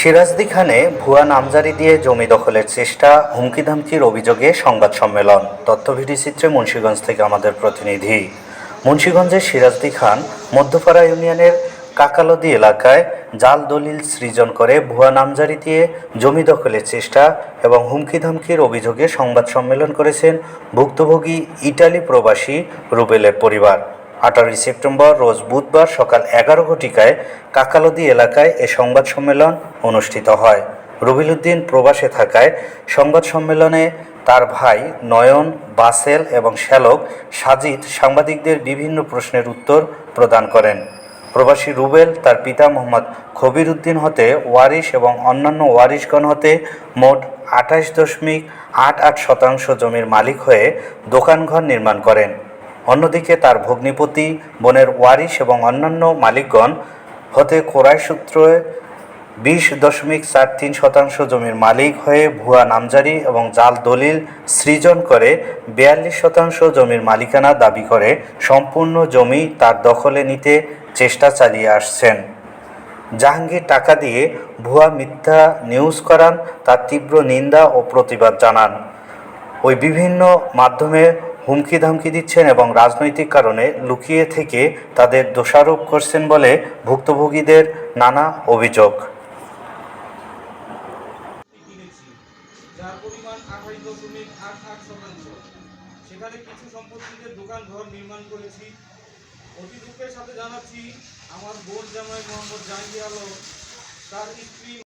সিরাজদি খানে ভুয়া নামজারি দিয়ে জমি দখলের চেষ্টা হুমকি ধামকির অভিযোগে সংবাদ সম্মেলন। তথ্যভিডি চিত্রে মুন্সীগঞ্জ থেকে আমাদের প্রতিনিধি। মুন্সীগঞ্জের সিরাজদি খান মধ্যপাড়া ইউনিয়নের কাকালদি এলাকায় জাল দলিল সৃজন করে ভুয়া নামজারি দিয়ে জমি দখলের চেষ্টা এবং হুমকি ধামকির অভিযোগে সংবাদ সম্মেলন করেছেন ভুক্তভোগী ইটালি প্রবাসী রুবেলের পরিবার। আঠারোই সেপ্টেম্বর রোজ বুধবার সকাল এগারো ঘটিকায় কাকালদি এলাকায় এ সংবাদ সম্মেলন অনুষ্ঠিত হয়। রবিলুদ্দিন প্রবাসে থাকায় সংবাদ সম্মেলনে তার ভাই নয়ন, বাসেল এবং শ্যালক সাজিদ সাংবাদিকদের বিভিন্ন প্রশ্নের উত্তর প্রদান করেন। প্রবাসী রুবেল তার পিতা মোহাম্মদ খবির উদ্দিন হতে ওয়ারিশ এবং অন্যান্য ওয়ারিশগণ হতে মোট আঠাশ দশমিক আট আট শতাংশ জমির মালিক হয়ে দোকানঘর নির্মাণ করেন। অন্যদিকে তার ভগ্নিপতি, বোনের ওয়ারিশ এবং অন্যান্য মালিকগণ হতে কোরাই সূত্রে বিশ দশমিক চার তিন শতাংশ জমির মালিক হয়ে ভুয়া নামজারি এবং জাল দলিল সৃজন করে বিয়াল্লিশ শতাংশ জমির মালিকানা দাবি করে সম্পূর্ণ জমি তার দখলে নিতে চেষ্টা চালিয়ে আসছেন। জাহাঙ্গীর টাকা দিয়ে ভুয়া মিথ্যা নিউজ করান, তার তীব্র নিন্দা ও প্রতিবাদ জানান। ওই বিভিন্ন মাধ্যমে হুমকি ধামকি দিচ্ছেন এবং রাজনৈতিক কারণে লুকিয়ে থেকে তাদের দোষারোপ করছেন বলে ভুক্তভোগীদের নানা অভিযোগ। সাথে জানাচ্ছি, আমার বোন জামাই মোহাম্মদ জাহাঙ্গীর আলম, তার স্ত্রী